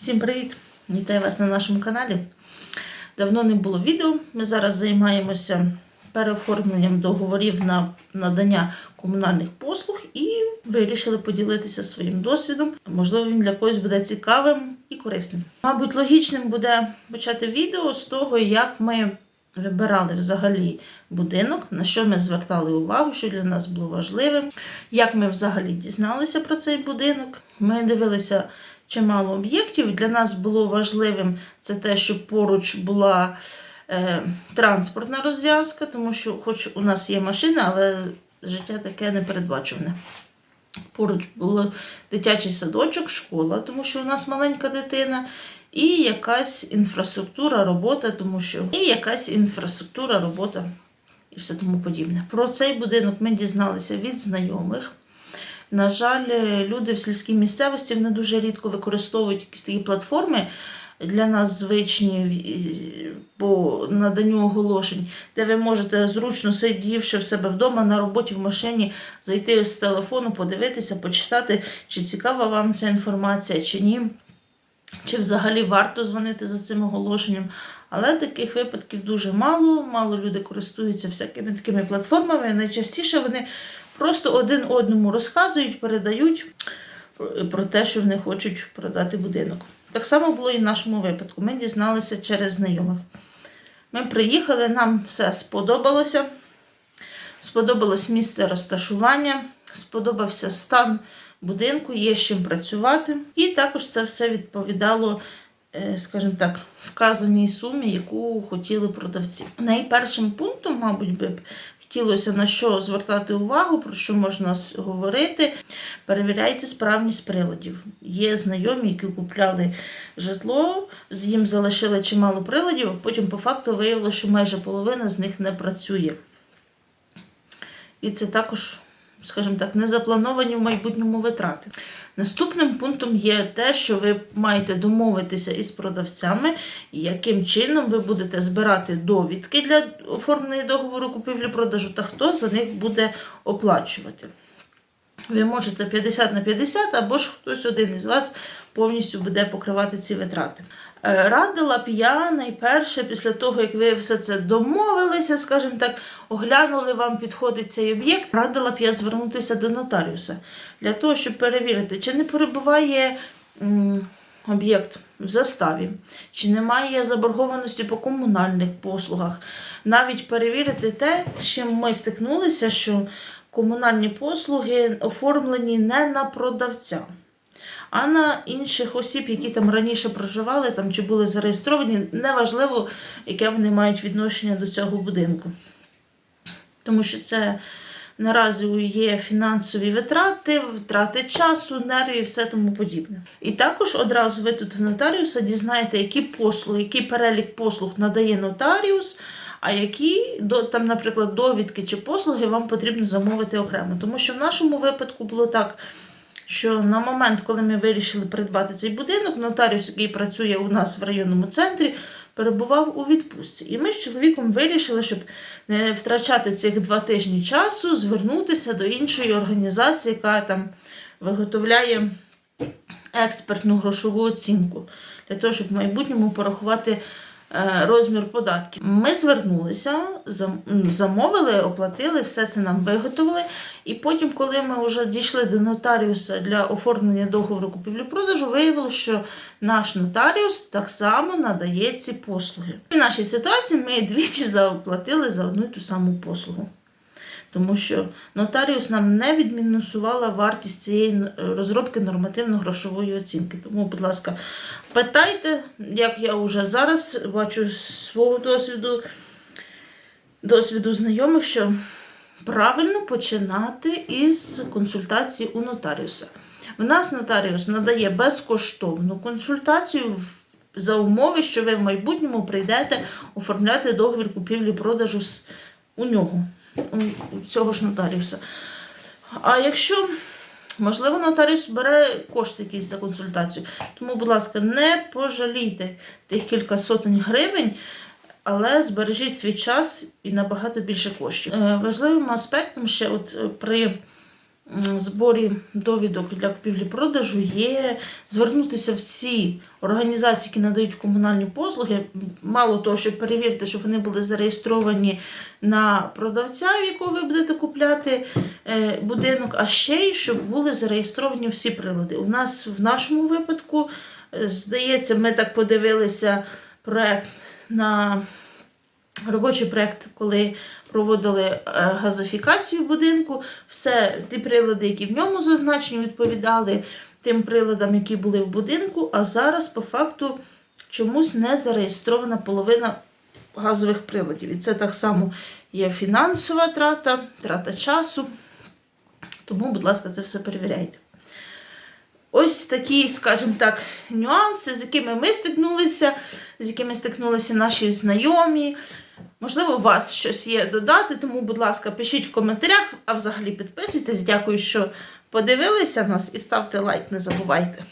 Всім привіт! Вітаю вас на нашому каналі. Давно не було відео. Ми зараз займаємося переоформленням договорів на надання комунальних послуг і вирішили поділитися своїм досвідом. Можливо, він для когось буде цікавим і корисним. Мабуть, логічним буде почати відео з того, як ми вибирали взагалі будинок, на що ми звертали увагу, що для нас було важливим, як ми взагалі дізналися про цей будинок. Ми дивилися чимало об'єктів. Для нас було важливим це те, що поруч була е, транспортна розв'язка, тому що, хоч у нас є машина, але життя таке непередбачуване. Поруч був дитячий садочок, школа, тому що у нас маленька дитина, і якась інфраструктура, робота, тому що і якась інфраструктура, робота і все тому подібне. Про цей будинок ми дізналися від знайомих. На жаль, люди в сільській місцевості вони дуже рідко використовують якісь такі платформи для нас звичні е, по наданню оголошень, де ви можете зручно сидівши в себе вдома на роботі в машині, зайти з телефону, подивитися, почитати, чи цікава вам ця інформація, чи ні, чи взагалі варто дзвонити за цим оголошенням. Але таких випадків дуже мало. Мало люди користуються всякими такими платформами. Найчастіше вони просто один одному розказують, передають про те, що вони хочуть продати будинок. Так само було і в нашому випадку. Ми дізналися через знайомих. Ми приїхали, нам все сподобалося. Сподобалось місце розташування, сподобався стан будинку, є з чим працювати. І також це все відповідало, е, скажімо так, вказаній сумі, яку хотіли продавці. Найпершим пунктом, мабуть, би хотілося на що звертати увагу, про що можна говорити. Перевіряйте справність приладів. Є знайомі, які купляли житло, їм залишили чимало приладів, а потім по факту виявилося, що майже половина з них не працює. І це також, скажімо так, не заплановані в майбутньому витрати. Наступним пунктом є те, що ви маєте домовитися із продавцями, яким чином ви будете збирати довідки для оформлення договору купівлі-продажу та хто за них буде оплачувати. Ви можете 50 на 50, або ж хтось один із вас повністю буде покривати ці витрати. Е, Радила б я найперше, після того, як ви все це домовилися, скажімо так, оглянули вам підходить цей об'єкт, радила б я звернутися до нотаріуса для того, щоб перевірити, чи не перебуває об'єкт в заставі, чи немає заборгованості по комунальних послугах. Навіть перевірити те, з чим ми стикнулися, що комунальні послуги оформлені не на продавця а на інших осіб, які там раніше проживали там, чи були зареєстровані, неважливо, яке вони мають відношення до цього будинку. Тому що це наразі є фінансові витрати, втрати часу, нервів і все тому подібне. І також одразу ви тут в нотаріуса дізнаєте, які послуги, який перелік послуг надає нотаріус. А які там, наприклад, довідки чи послуги вам потрібно замовити окремо. Тому що в нашому випадку було так, що на момент, коли ми вирішили придбати цей будинок, нотаріус, який працює у нас в районному центрі, перебував у відпустці. І ми з чоловіком вирішили, щоб не втрачати цих два тижні часу, звернутися до іншої організації, яка там виготовляє експертну грошову оцінку, для того, щоб в майбутньому порахувати розмір податків. Ми звернулися, замовили, оплатили, все це нам виготовили. І потім, коли ми вже дійшли до нотаріуса для оформлення договору купівлі-продажу, виявилося, що наш нотаріус так само надає ці послуги. В нашій ситуації ми двічі заплатили за одну і ту саму послугу. Тому що нотаріус нам не відмінусувала вартість цієї розробки нормативно-грошової оцінки. Тому, будь ласка, питайте, як я вже зараз бачу з свого досвіду, досвіду знайомих, що правильно починати із консультації у нотаріуса. В нас нотаріус надає безкоштовну консультацію за умови, що ви в майбутньому прийдете оформляти договір купівлі-продажу у нього, цього ж нотаріуса. А якщо, можливо, нотаріус бере кошти якісь за консультацію, тому, будь ласка, не пожалійте тих кілька сотень гривень, але збережіть свій час і набагато більше коштів. Е, Важливим аспектом ще от е, при зборі довідок для купівлі-продажу є звернутися всі організації, які надають комунальні послуги. Мало того, щоб перевірити, щоб вони були зареєстровані на продавця, в якого ви будете купляти е, будинок, а ще й щоб були зареєстровані всі прилади. У нас в нашому випадку, е, здається, ми так подивилися проект на робочий проект, коли проводили е, газифікацію будинку. Все ті прилади, які в ньому зазначені, відповідали тим приладам, які були в будинку. А зараз, по факту, чомусь не зареєстрована половина газових приладів. І це так само є фінансова трата, трата часу. Тому, будь ласка, це все перевіряйте. Ось такі, скажімо так, нюанси, з якими ми стикнулися, з якими стикнулися наші знайомі. Можливо, у вас щось є додати, тому, будь ласка, пишіть в коментарях, а взагалі підписуйтесь. Дякую, що подивилися нас і ставте лайк, не забувайте.